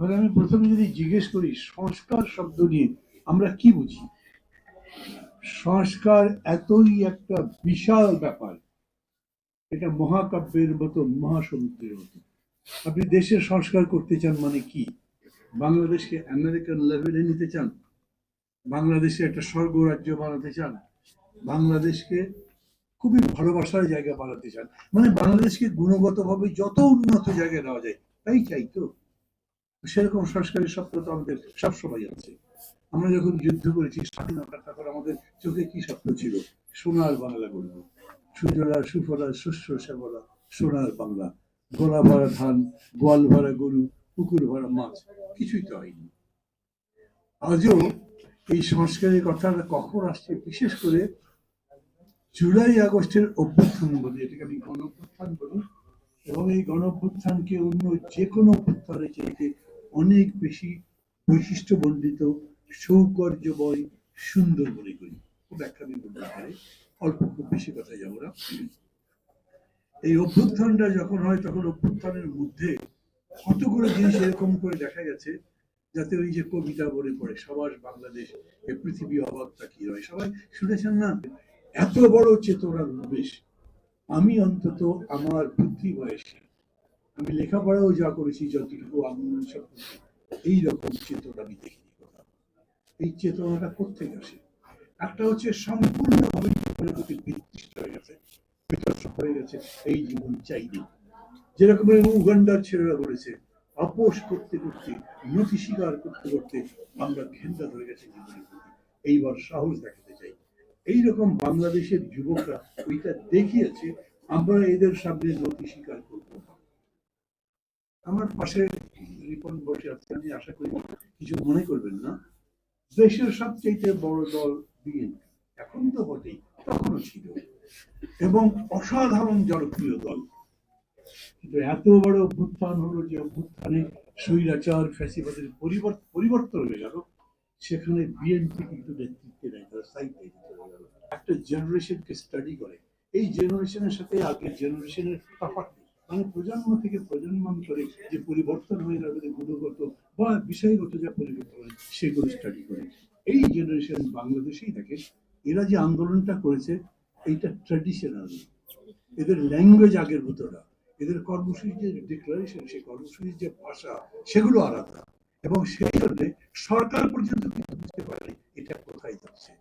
তাহলে আমি প্রথমে যদি জিজ্ঞেস করি, সংস্কার শব্দ নিয়ে আমরা কি বুঝি? সংস্কার এতই একটা বিশাল ব্যাপার, এটা মহাকাব্যের মতো, মহাসমুদ্রের মতো। আপনি দেশের সংস্কার করতে চান মানে কি? বাংলাদেশকে আমেরিকান লেভেলে নিতে চান? বাংলাদেশে একটা স্বর্গ রাজ্য বানাতে চান? বাংলাদেশকে খুবই ভালোবাসার জায়গা বানাতে চান? মানে বাংলাদেশকে গুণগতভাবে যত উন্নত জায়গায় নেওয়া যায়, তাই চাই তো? সেরকম সংস্কারের স্বপ্ন তো আমাদের সবসময় আছে। আমরা যখন যুদ্ধ করেছি, স্বাধীনতা তখন আমাদের চোখে কি স্বপ্ন ছিল? সোনার বাংলা গড়ব। সুজলা, সুফলা, শস্য শ্যামলা, সোনার বাংলা। গোলা ভরা ধান, গোয়াল ভরা গরু, পুকুর ভরা মাছ, কিছুই তো হয়নি। আজও এই সংস্কারের কথাটা কখন আসছে? বিশেষ করে জুলাই আগস্টের অভ্যুত্থান বলি, এটাকে আমি গণ বলি। এবং এই গণ অভ্যুত্থানকে অন্য যে কোনো অভ্যুত্থানের চাইতে অনেক বেশি বৈশিষ্ট্য বন্ডিত সৌকর্যময়, সুন্দর মনে করি। একটা আমি বলতে পারি। অল্প, খুব বেশি কথা যাব না। এই অভ্যুত্থানটা যখন হয়, তখন অভ্যুত্থানের মধ্যে কতগুলো জিনিস এরকম করে দেখা গেছে, যাতে ওই যে কবিতা বলে পড়ে সবার বাংলাদেশ, এ পৃথিবী অবাক কি হয়? সবাই শুনেছেন না? এত বড় চেতনার উন্মেষ আমি অন্তত আমার বুদ্ধি বয়সে। আমি লেখাপড়াও যা করেছি, যতটুকু আন্দোলন সব এইরকম চেতনা আমি দেখিনি। এই চেতনাটা কোথেকে আসে একটা হচ্ছে সম্পূর্ণভাবে জীবনের প্রতি হয়ে গেছে বিতর্ক হয়ে গেছে, এই জীবন চাইনি যেরকম উগান্ডার ছেলেরা বলেছে, আপোষ করতে করতে নথি স্বীকার করতে করতে আমরা ঘেন্না ধরে গেছে জীবনের প্রতি এইবার সাহস দেখাতে চাই এইরকম বাংলাদেশের যুবকরা ওইটা দেখিয়েছে, আমরা এদের সামনে নথি স্বীকার। আমার পাশে রিপন বসে আছে, আমি আশা করি কিছু মনে করবেন না। দেশের সবচেয়ে বড় দল বিএনপি। এখন তো বটেই, তখনও ছিল। এবং অসাধারণ জনপ্রিয় দল। কিন্তু এত বড় অভ্যুত্থান হলো যে অভ্যুত্থানে স্বৈরাচার, ফ্যাসিবাদের পরিবর্তন হয়ে গেল। সেখানে বিএনপি কিন্তু নেতৃত্বে নেয় একটা জেনারেশনকে স্টাডি করে। এই জেনারেশনের সাথে আগের জেনারেশনের তফাৎ মানে প্রজন্ম থেকে প্রজন্মান্তরে যে পরিবর্তন হয়ে গেল গুণগত বা বিষয়গত যা পরিবর্তন হয়, সেগুলো স্টাডি করে। এই জেনারেশন বাংলাদেশেই থাকে এরা যে আন্দোলনটা করেছে, এইটা ট্র্যাডিশনাল এদের ল্যাঙ্গুয়েজ আগের মতো না। এদের কর্মসূচির যে ডিক্লারেশন সেই কর্মসূচির যে ভাষা, সেগুলো আলাদা। এবং সেই জন্য সরকার পর্যন্ত কিন্তু বুঝতে পারে এটা কোথায় যাচ্ছে।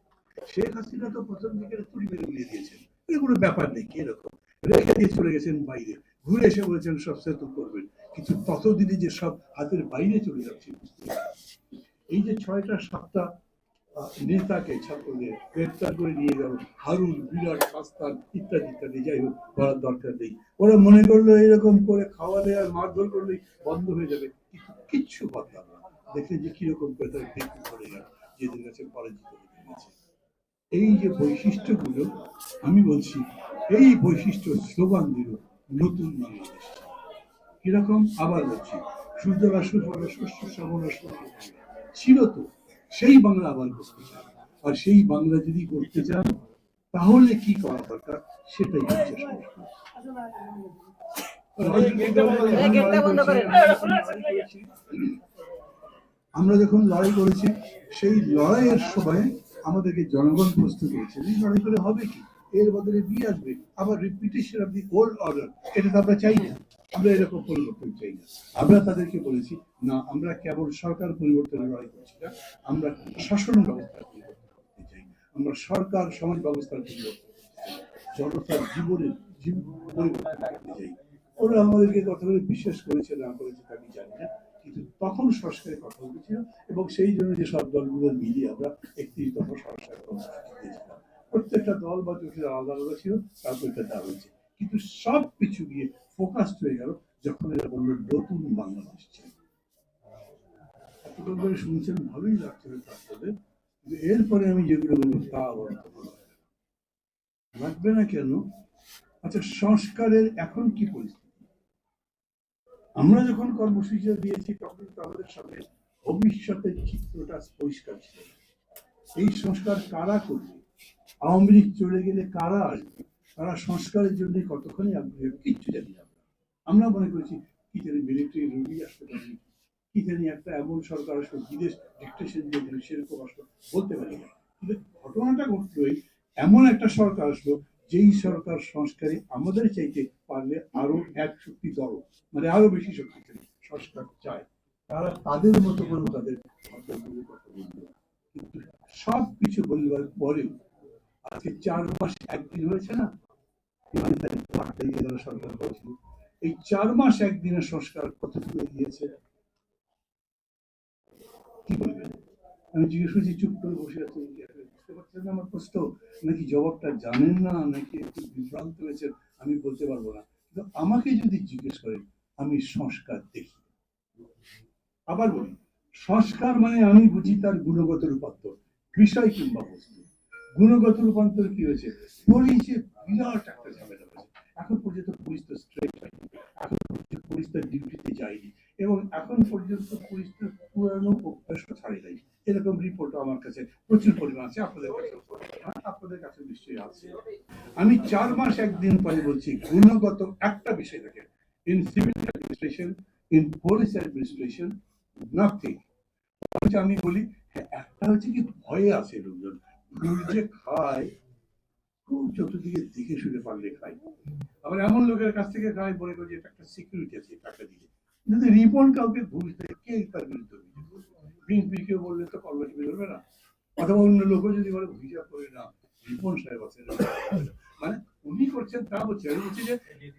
শেখ হাসিনা তো প্রথম দিকে তুলি মেরে উড়িয়ে দিয়েছেন। কোনো ব্যাপার নেই এরকম? রেখে দিয়ে চলে গেছেন বাইরে। ঘুরে এসে বলেছেন, সব সেতু করবেন। কিন্তু ততদিনে যে সব হাতের বাইরে চলে যাচ্ছে এই যে ছয়টা, সাতটা নেতাকে ছাত্রদের গ্রেপ্তার করে নিয়ে গেল হারুন, বিরাট, সাস্তান ইত্যাদি ইত্যাদি। যাই হোক, বলার দরকার নেই। ওরা মনে করল এরকম করে খাওয়ালে আর মারধর করলেই বন্ধ হয়ে যাবে। কিন্তু কিচ্ছু বদলাম না। দেখে যে কীরকম করে দেখতে পড়ে গেল, যেদের কাছে পরাজিত হয়ে গেছে এই যে বৈশিষ্ট্যগুলো, আমি বলছি, এই বৈশিষ্ট্য স্লোগান দিল নতুন বাংলাদেশ। কীরকম? আবার বলছি সূর্যরা সুফলা শস্য শস্য ছিল তো, সেই বাংলা আবার করতে চান। আর সেই বাংলা যদি করতে চান, তাহলে কি করা দরকার? সেটাই হচ্ছে আমরা যখন লড়াই করেছি, সেই লড়াইয়ের সময় আমাদেরকে জনগণ প্রস্তুত করেছে। এই লড়াই করে হবে কি? এর বদলে দিয়ে আসবে। আবার repetition of the old order এটা তো আমরা চাই না। আমরা এরকম পরিবর্তন চাই না। আমরা তাদেরকে বলেছি, না, আমরা কেবল সরকার পরিবর্তনের লড়াই করছি না, আমরা শাসন ব্যবস্থার পরিবর্তন করতে চাই আমরা সরকার, সমাজ ব্যবস্থার পরিবর্তন করতে জনতার জীবনের জীবন পরিবর্তন করতে চাই ওরা আমাদেরকে কথা বলে বিশ্বাস করেছে, না করেছে আমি জানি না। কিন্তু তখন সংস্কারের কথা বলেছিল, এবং সেই জন্য যে সব দলগুলো মিলিয়ে আমরা একত্রিশ দফা সংস্কার দিয়েছিলাম প্রত্যেকটা দল বা জোটের আলাদা আলাদা ছিল, তারপর এটা দেওয়া হয়েছে। কিন্তু সব কিছু গিয়ে ফোকাস হয়ে গেল যখন এরা বলল নতুন বাংলাদেশ চাই। ধরে শুনছেন, ভালোই লাগছিল তাদের কিন্তু এরপরে আমি যেগুলো বলব তা আবার। লাগবে না কেন? আচ্ছা সংস্কারের এখন কি পরিস্থিতি? আমরা যখন কর্মসূচিটা দিয়েছি, তখন তো আমাদের সামনে ভবিষ্যতের চিত্রটা পরিষ্কার ছিল। এই সংস্কার কারা করবে? আওয়ামী লীগ চলে গেলে কারা আসবে? তারা সংস্কারের জন্য কতক্ষণই আগ্রহী কিচ্ছু জানি আমরা। আমরা মনে করেছি, কি জানি মিলিটারি রুগী আসতে পারি কি জানি একটা এমন সরকার আসলো বিদেশ ডিকটেশন দিয়ে দিল সেরকম আসলো বলতে পারি না। কিন্তু ঘটনাটা ঘটলোই এমন একটা সরকার আসলো, যেই সরকার সংস্কারে আমাদের চাইতে পারলে আরও এক শক্তি দল মানে আরও বেশি শক্তিশালী সংস্কার চায়। তারা তাদের মতো করে তাদের কথা বলবে। কিন্তু সব কিছু বলবার পরেও আজকে চার মাস একদিন হয়েছে না? এই চার মাস একদিনের সংস্কার কতটুকু কি বলবেন আমি জিজ্ঞেস করছি, চুপ করে বসে বুঝতে পারছেন আমার প্রশ্ন। নাকি জবাবটা জানেন না? নাকি একটু বিভ্রান্ত হয়েছেন? আমি বলতে পারব না। কিন্তু আমাকে যদি জিজ্ঞেস করেন, আমি সংস্কার দেখি। আবার বলি, সংস্কার মানে আমি বুঝি তার গুণগত রূপান্তর, বিষয় কিংবা বস্তু। গুণগত রূপান্তর কি হয়েছে? পুলিশে বিরাট একটা ঝামেলা হয়েছে। এখন পর্যন্ত পুলিশ তো স্ট্রেট হয়নি। এখন পর্যন্ত পুলিশ তার ডিউটিতে যায়নি। এবং এখন পর্যন্ত পুলিশ তো পুরানো অভ্যাসও ছাড়ে নাই। এরকম রিপোর্ট আমার কাছে প্রচুর পরিমাণ আছে। আপনাদের কাছে আপনাদের কাছে নিশ্চয়ই আছে। আমি চার মাস একদিন পরে বলছি গুণগত একটা বিষয় থাকে in civil administration in police administration nothing আমি বলি হ্যাঁ, একটা হচ্ছে কি ভয়ে আছে লোকজন। যে খায়, খুব চতুর্দিকে দেখে শুনে পারলে খায়। আবার এমন লোকের কাছ থেকে খায়, মনে করি যে একটা সিকিউরিটি আছে টাকা দিয়ে যদি রিপন কাউকে ঘুষ দেয়, কে তার বিরুদ্ধে বললে তো না। অথবা অন্য লোকও যদি বলে হিসাব করে না, রিপন সাহেব আছে মানে উনি করছেন তা হচ্ছে আমি বলছি যে,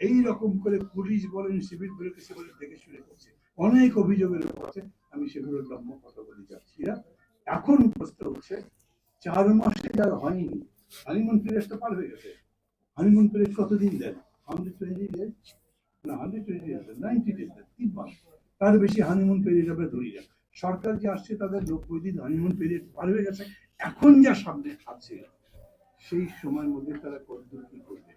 এই রকম করে পুলিশ বলেন সিভিল বলেন, দেখে শুনে করছে। অনেক অভিযোগের আছে, আমি সেগুলোর লম্ব কথা বলে যাচ্ছি না। এখন প্রশ্ন হচ্ছে চার মাসে যার হয়নি। হানিমুন পিরিয়ড তো পার হয়ে গেছে। হানিমুন পিরিয়ড কতদিন দেন হান্ড্রেড টোয়েন্টি ডেজ না hundred twenty days ninety days then তিন মাস। তার বেশি হানিমুন পিরিয়ড আমরা ধরি না। সরকার যে আসছে, তাদের নব্বই দিন হানিমুন পিরিয়ড পার হয়ে গেছে। এখন যা সামনে আছে, সেই সময়ের মধ্যে তারা কতদূর কি করবে?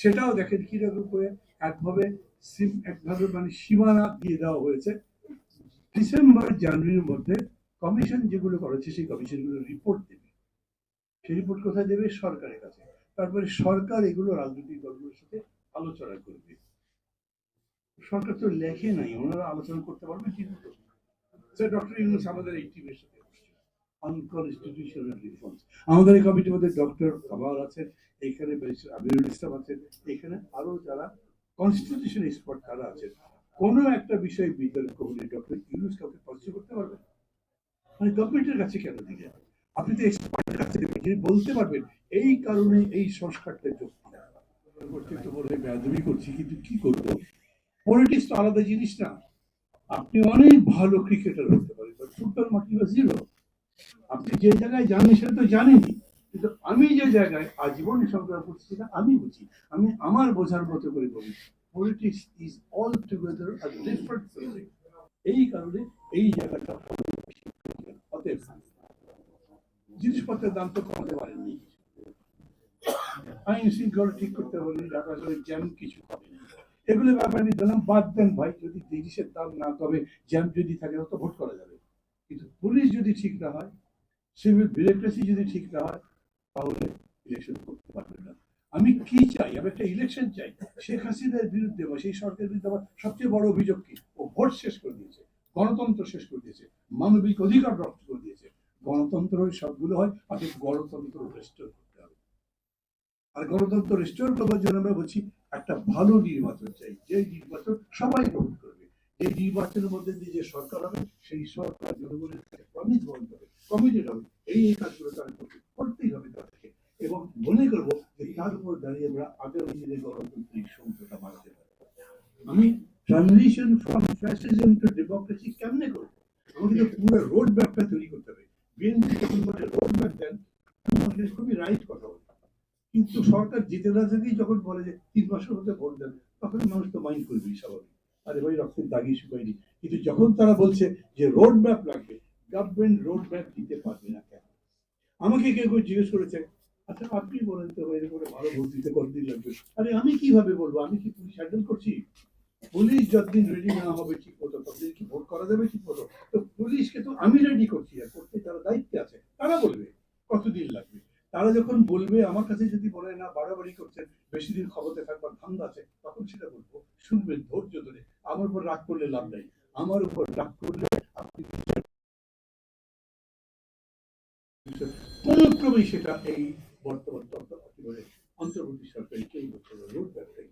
সেটাও দেখেন কীরকম করে একভাবে সিম, একভাবে মানে সীমানা দিয়ে দেওয়া হয়েছে। ডিসেম্বর, জানুয়ারির মধ্যে কমিশন যেগুলো করেছে, সেই কমিশনগুলো রিপোর্ট দেবে। সেই রিপোর্ট কোথায় দেবে? সরকারের কাছে। তারপরে সরকার এগুলো রাজনৈতিক দলগুলোর সাথে আলোচনা করবে। সরকার তো লেখে নাই, ওনারা আলোচনা করতে পারবে ঠিক মতো স্যার, ডক্টর ইউনুস আমাদের এই টিমের সাথে আনকনস্টিটিউশনাল রিফর্মস আমাদের এই কমিটির মধ্যে ডক্টর কামাল আছেন, এখানে আমিরুল ইসলাম আছেন, এখানে আরও যারা কনস্টিটিউশন এক্সপার্ট তারা আছেন। কোনো একটা বিষয়ে বিতর্ক হলে ডক্টর ইউনুস কাউকে পরিচয় করতে পারবেন? মানে গভর্নমেন্টের কাছে কেন দিলে আপনি তো এক্সপার্টের কাছে দেবেন যিনি বলতে পারবেন, এই কারণে এই সংস্কারটা তো বলে করছি, কিন্তু কি করব? পলিটিক্স তো আলাদা জিনিস না। আপনি অনেক ভালো ক্রিকেটার হতে পারেন ফুটবল মাটি বা জিরো আপনি যে জায়গায় জানেন সেটা তো জানেনই, কিন্তু আমি যে জায়গায় আজীবন সংগ্রহ করছি সেটা আমি বুঝি, আমি আমার বোঝার মতো করে বলি politics is all together a different এই কারণে এই জায়গাটা অতএব জিনিসপত্রের দাম তো কমাতে পারেননি আইন শৃঙ্খলা ঠিক করতে হলে ঢাকা শহরে জ্যাম কিছু হবে না। এগুলো ব্যাপারে দিলাম বাদ দেন ভাই, যদি জিনিসের দাম না তবে জ্যাম যদি থাকে তো ভোট করা যাবে। কিন্তু পুলিশ যদি ঠিক না হয়, সিভিল বিউরোক্রেসি যদি ঠিক না হয়, তাহলে ইলেকশন করতে পারবে না। আমি কি চাই? আমি একটা ইলেকশন চাই। শেখ হাসিনার বিরুদ্ধে বা সেই সরকারের বিরুদ্ধে আমার সবচেয়ে বড় অভিযোগ কি? ও ভোট শেষ করে দিয়েছে, গণতন্ত্র শেষ করে দিয়েছে, মানবিক অধিকার নষ্ট করে দিয়েছে। গণতন্ত্র সবগুলো হয় তাকে গণতন্ত্র রেস্টোর করতে হবে। আর গণতন্ত্র রেস্টোর করার জন্য আমরা বলছি, একটা ভালো নির্বাচন চাই। যে নির্বাচন সবাই গ্রহণ করবে। এই নির্বাচনের মধ্যে দিয়ে যে সরকার হবে, সেই সরকার জনগণের কাছে প্রমিস বহন করবে। কমিটেড হবে। এই এই কাজগুলো তারা করবে করতেই হবে তাদেরকে। এবং মনে করব যে তার উপর দাঁড়িয়ে আমরা আগামী দিনে গণতান্ত্রিক সমঝোতা বানাতে পারব। আমি transition from fascism to democracy কেমনে করব? আমাকে তো পুরো রোড ম্যাপটা তৈরি করতে হবে। রাইট কথা বলে কিন্তু সরকার জিতে না যেতেই যখন বলে যে তিন মাসের মধ্যে ভোট দেন, তখন মানুষ তো মাইন্ড করবেই স্বাভাবিক। আরে ভাই, রক্তের দাগি শুকায়নি কিন্তু যখন তারা বলছে যে রোড ম্যাপ লাগবে গভর্নমেন্ট রোড ম্যাপ দিতে পারবে না কেন? আমাকে কেউ কেউ জিজ্ঞেস করেছে আচ্ছা আপনি বলেন তো এরকম করে ভালো ভোট দিতে কতদিন লাগবে? আরে আমি কীভাবে বলব? আমি কি পুলিশ হ্যান্ডেল করছি? পুলিশ যতদিন রেডি না হবে ঠিক মতো, ততদিন কি ভোট করা যাবে ঠিক মতো? তো পুলিশকে তো আমি রেডি করছি আর করতে তারা দায়িত্বে আছে তারা বলবে, কতদিন লাগবে? তারা যখন বলবে, আমার কাছে যদি বলে না, বাড়াবাড়ি করছেন, বেশি দিন ক্ষমতায় থাকবার ধান্দা আছে, তখন সেটা বলব, শুনবেন, ধৈর্য ধরে, আমার উপর রাগ করলে লাভ নাই। আমার উপর রাগ করলে আপনি সেটা এই বর্তমান একেবারে অন্তর্বর্তী সরকারি কেউ বছর রোড ব্যবসায়ী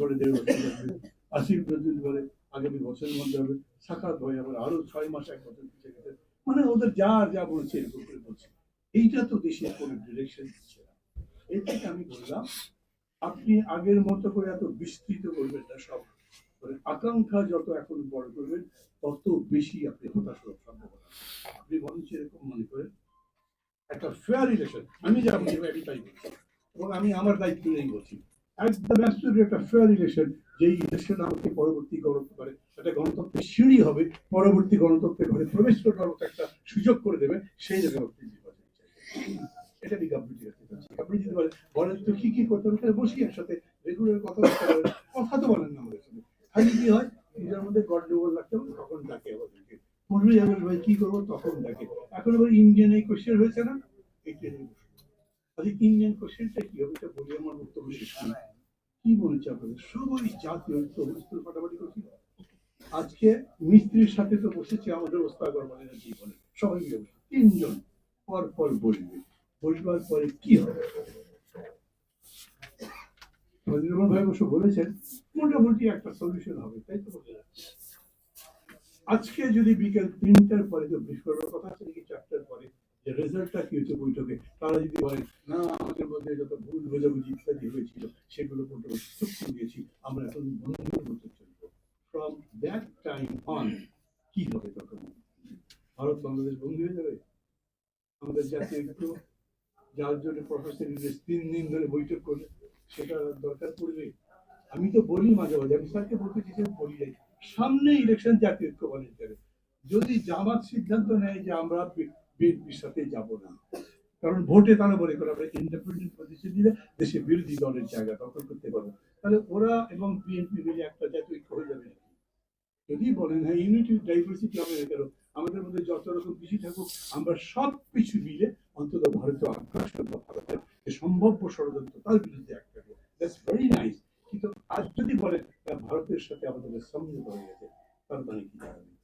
করে দেড় বছর আগামী বছরের মধ্যে হবে। সাক্ষাৎ হয়ে আবার আরও ছয় মাস এক বছর পিছিয়ে গেছে। মানে ওদের যা যা বলছে, এরকম করে বলছে। এইটা তো দেশের কোনো ডিরেকশন দিচ্ছে না। এর থেকে আমি বললাম, আপনি আগের মতো করে এত বিস্তৃত করবেন না সব। মানে আকাঙ্ক্ষা যত এখন বড় করবেন, তত বেশি আপনি হতাশ হওয়ার সম্ভাবনা আপনি বরঞ্চ এরকম মনে করেন, একটা ফেয়ার রিলেশন আমি যা বুঝি আমি তাই বলছি। এবং আমি আমার দায়িত্ব নেই বলছি। কি কি করতে হবে বসি একসাথে রেগুলার কথা বলতে কথা বলেন না আমাদের সাথে। কি হয়, নিজের মধ্যে তখন ডাকে আমাদেরকে। ভাই কি করব, তখন ডাকে। এখন ইন্ডিয়ান এই কোশ্চেন হয়েছে না? ইন্ডিয়ান কোশ্চেনটা কি হবে? এটা বলি আমার বক্তব্য শেষ কি মনে হচ্ছে আপনাদের? সবাই জাতীয় ঐক্য স্কুল ফাটাফাটি আজকে মিস্ত্রির সাথে তো বসেছে আমাদের ওস্তাদ বলে? সবাই মিলে বসে। তিনজন পর পর বসবে বসবার পরে কি হবে? ফজলুর ভাই অবশ্য বলেছেন মোটামুটি একটা সলিউশন হবে তাই তো বলে আজকে যদি বিকেল তিনটার পরে তো করার কথা আছে নাকি চারটার পরে? রেজাল্টটা কি হচ্ছে বৈঠকে? তারা যদি বলে না, আমাদের মধ্যে যত ভুল বোঝাবুঝি ইত্যাদি হয়েছিল, সেগুলো মোটামুটি দিয়েছি, আমরা এখন বন্ধুর মতো চলবো। ফ্রম দ্যাট টাইম অন কি হবে তখন? ভারত বাংলাদেশ বন্ধু হয়ে যাবে? আমাদের জাতীয় একটু যার জন্য প্রফেসর ইংরেজ তিন দিন ধরে বৈঠক করলে সেটা দরকার পড়বে। আমি তো বলি মাঝে মাঝে, আমি স্যারকে বলতে চাইছি, আমি বলি যাই সামনে ইলেকশন জাতীয় ঐক্য বলে যদি জামাত সিদ্ধান্ত নেয় যে আমরা বিএনপির সাথে যাব না। কারণ ভোটে তারা মনে করে আমরা ইন্ডিপেন্ডেন্ট পজিশন দিলে দেশে বিরোধী দলের জায়গা দখল করতে পারব। তাহলে ওরা এবং বিএনপি মিলে একটা জাতীয় ঐক্য হয়ে যাবে যদি বলেন হ্যাঁ ইউনিটি ডাইভার্সিটি হবে কেন? আমাদের মধ্যে যত রকম কিছু থাকুক, আমরা সব কিছু মিলে অন্তত ভারতীয় আগ্রাস করব ভারতের যে সম্ভাব্য ষড়যন্ত্র তার বিরুদ্ধে এক একটা দ্যাটস ভেরি নাইস কিন্তু আজ যদি বলেন ভারতের সাথে আমাদের সমঝোতা হয়ে গেছে, তার মানে কি দাঁড়াবে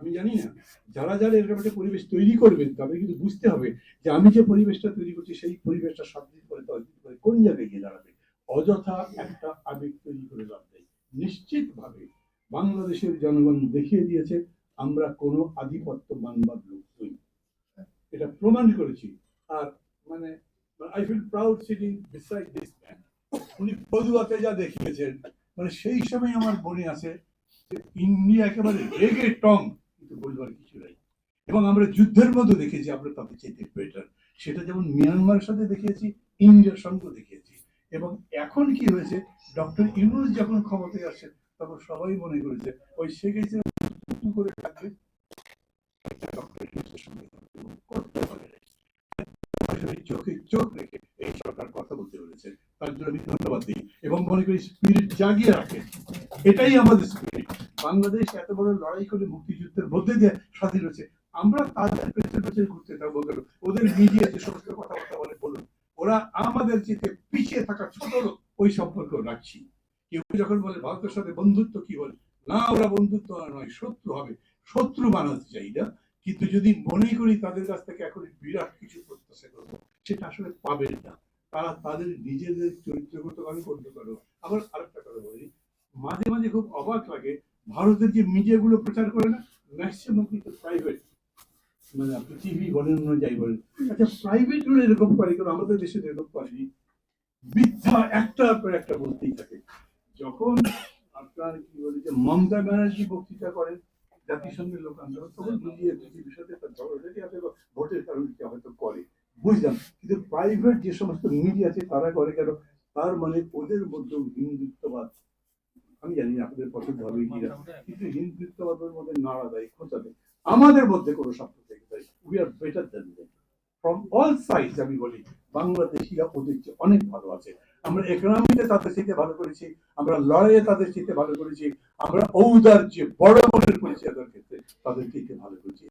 আমি জানি না। যারা যারা এরকম একটা পরিবেশ তৈরি করবেন, তাদের কিন্তু বুঝতে হবে যে আমি যে পরিবেশটা তৈরি করছি, সেই পরিবেশটা সাত দিন পরে দশ পরে কোন জায়গায় গিয়ে দাঁড়াবে? অযথা একটা আবেগ তৈরি করে লাভ নেই। নিশ্চিতভাবে বাংলাদেশের জনগণ দেখিয়ে দিয়েছে, আমরা কোনো আধিপত্য মানবার লোক নই। এটা প্রমাণ করেছি। আর মানে I feel proud sitting beside this man উনি পদুয়াতে যা দেখিয়েছেন মানে সেই সময় আমার মনে আছে ইন্ডিয়া একেবারে রেগে টং কিন্তু বলবার কিছু নাই। এবং আমরা যুদ্ধের মধ্যে দেখেছি, আমরা তাদের চেয়ে বেটার সেটা যেমন মিয়ানমারের সাথে দেখিয়েছি, ইন্ডিয়ার সঙ্গে দেখিয়েছি। এবং এখন কি হয়েছে, ডক্টর ইউনুস যখন ক্ষমতায় আসে, তখন সবাই মনে করেছে, ওই শেখ হাসিনা করে থাকবে চোখে চোখ রেখে এই সরকার কথা বলতে পেরেছে। তার জন্য আমি ধন্যবাদ দিই এবং মনে করি স্পিরিট জাগিয়ে রাখে। এটাই আমাদের স্পিরিট বাংলাদেশ এত বড় লড়াই করে মুক্তিযুদ্ধের মধ্যে দিয়ে স্বাধীন হয়েছে, আমরা তাদের পেছনে পেছনে ঘুরতে থাকব কেন? ওদের মিডিয়া যে সমস্ত কথাবার্তা বলে, বলুন। ওরা আমাদের চেয়ে পিছিয়ে থাকা ছোট লোক, ওই সম্পর্ক রাখছি। কেউ যখন বলে ভারতের সাথে বন্ধুত্ব কি বলে? না, ওরা বন্ধুত্ব নয়, শত্রু হবে। শত্রু বানাতে চাই না। কিন্তু যদি মনে করি তাদের কাছ থেকে এখন বিরাট কিছু প্রত্যাশা করব, সেটা আসলে পাবেন না। তারা তাদের নিজেদের চরিত্রগত কারণে করতে পারো আবার আরেকটা কথা বলি, মাঝে মাঝে খুব অবাক লাগে ভারতের যে মিডিয়াগুলো প্রচার করে না ম্যাক্সিমাম কিন্তু প্রাইভেট মানে আপনি টিভি বলেন যাই বলেন। আচ্ছা প্রাইভেটগুলো এরকম করে কেন? আমাদের দেশে এরকম করেনি মিথ্যা একটার পর একটা বলতেই থাকে। যখন আপনার কি বলে যে মমতা ব্যানার্জি বক্তৃতা করেন, জাতিসংঘের লোক আন্দোলন তখন মিলিয়ে পৃথিবীর সাথে তার ঝগড়াঝাটি আছে বা ভোটের কারণে কেউ হয়তো করে। বুঝলাম। কিন্তু প্রাইভেট যে সমস্ত মিডিয়া আছে, তারা করে কেন? তার মানে ওদের মধ্যেও হিন্দুত্ববাদ। আমি জানি না আপনাদের পছন্দ হবে কিনা কিন্তু হিন্দুত্ববাদের মধ্যে নাড়া দেয় খোঁচা দেয়। আমাদের মধ্যে কোনো সাম্প্রদায়িক দেয় we are better from all sides আমি বলি বাংলাদেশিরা ওদের চেয়ে অনেক ভালো আছে। আমরা ইকোনমিতে তাদের চেয়ে ভালো করেছি আমরা লড়াইয়ে তাদের চেয়ে ভালো করেছি আমরা ঔদার্য বড় মনের ক্ষেত্রে তাদের চেয়ে ভালো করেছি।